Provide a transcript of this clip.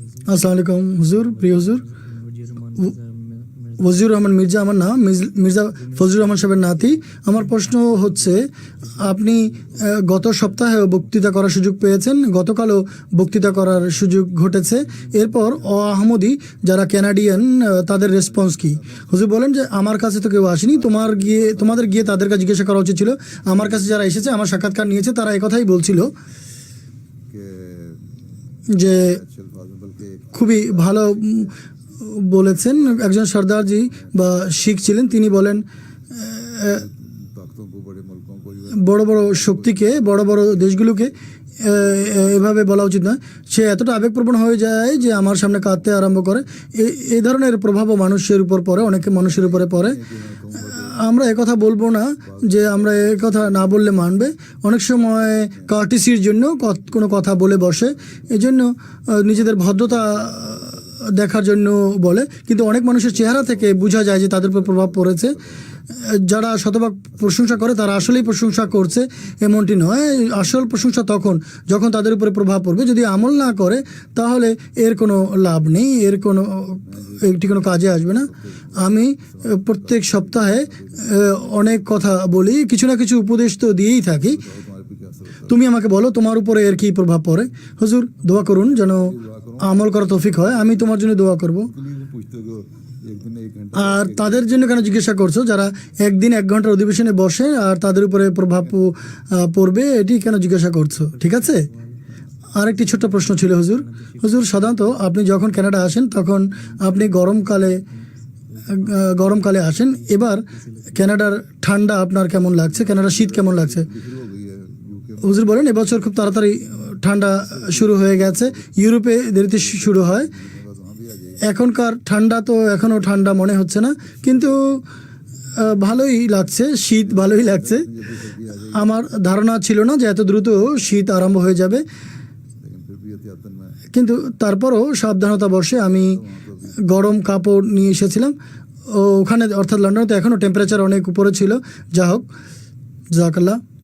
আসসালামু আলাইকুম হুজুর প্রিয় হুজুর। ওয়াজির রহমান মির্জা আমার নাম মির্জা ফজলুর রহমান সাহেবের নাতি। আমার প্রশ্ন হচ্ছে আপনি গত সপ্তাহেও বক্তৃতা করার সুযোগ পেয়েছেন? গতকালও বক্তৃতা করার সুযোগ ঘটেছে। এরপর অ আহমদি যারা ক্যানাডিয়ান তাদের রেসপন্স কি? হুজুর বলেন যে আমার কাছে তো কেউ আসেনি। তোমার গিয়ে তোমাদের গিয়ে তাদেরকে জিজ্ঞাসা করা উচিত ছিল। আমার কাছে যারা এসেছে আমার সাক্ষাৎকার নিয়েছে তারা একথাই বলছিল যে খুবই ভালো বলেছেন। একজন সর্দারজি বা শিখ ছিলেন, তিনি বলেন বড় বড় শক্তিকে, বড় বড় দেশগুলোকে এভাবে বলা উচিত নয়। সে এতটা আবেগপ্রবণ হয়ে যায় যে আমার সামনে কাঁদতে আরম্ভ করে। এই ধরনের প্রভাবও মানুষের উপর পড়ে, অনেকে মানুষের উপরে পড়ে। আমরা একথা বলব না যে আমরা কথা না বললে মানবে। অনেক সময় কার্টিসির জন্য কোনো কথা বলে বসে। এজন্য নিজেদের ভদ্রতা দেখার জন্য বলে। কিন্তু অনেক মানুষের চেহারা থেকে বোঝা যায় যে তাদের উপর প্রভাব পড়েছে। যারা শতভাগ প্রশংসা করে, তারা আসলেই প্রশংসা করছে। এমনটি নয়, আসল প্রশংসা তখন যখন তাদের উপরে প্রভাব পড়বে। যদি আমল না করে, তাহলে এর কোনো লাভ নেই, এর কোনো, একটি কোনো কাজে আসবে না। আমি প্রত্যেক সপ্তাহে অনেক কথা বলি, কিছু না কিছু উপদেশ তো দিয়েই থাকি। তুমি আমাকে বলো, তোমার উপরে এর কি প্রভাব পড়ে? হুজুর, দোয়া করুন যেন আমল করা তৌফিক হয়, আমি তোমার জন্য দোয়া করব। আর তাদের জন্য কেন জিজ্ঞাসা করছ? যারা একদিন এক ঘণ্টার অধিবেশনে বসে আর তাদের উপরে প্রভাব পড়বে, এটি কেন জিজ্ঞাসা করছ? ঠিক আছে? আর একটি ছোট্ট প্রশ্ন ছিল হুজুর। হুজুর, সাধারণত আপনি যখন কেনাডা আসেন, তখন আপনি গরমকালে গরমকালে আসেন। এবার কেনাডার ঠান্ডা আপনার কেমন লাগছে? কেনাডার শীত কেমন লাগছে? হুজুর বলেন, এবছর খুব তাড়াতাড়ি ঠান্ডা শুরু হয়ে গেছে। ইউরোপে দেরিতে শুরু হয়। এখনকার ঠান্ডা তো এখনও ঠান্ডা মনে হচ্ছে না, কিন্তু ভালোই লাগছে, শীত ভালোই লাগছে। আমার ধারণা ছিল না যে এত দ্রুত শীত আরম্ভ হয়ে যাবে। কিন্তু তারপরও সাবধানতা বর্ষে আমি গরম কাপড় নিয়ে এসেছিলাম। ওখানে অর্থাৎ লন্ডনে তো এখনও টেম্পারেচার অনেক উপরে ছিল। যা হোক জাকাল্লা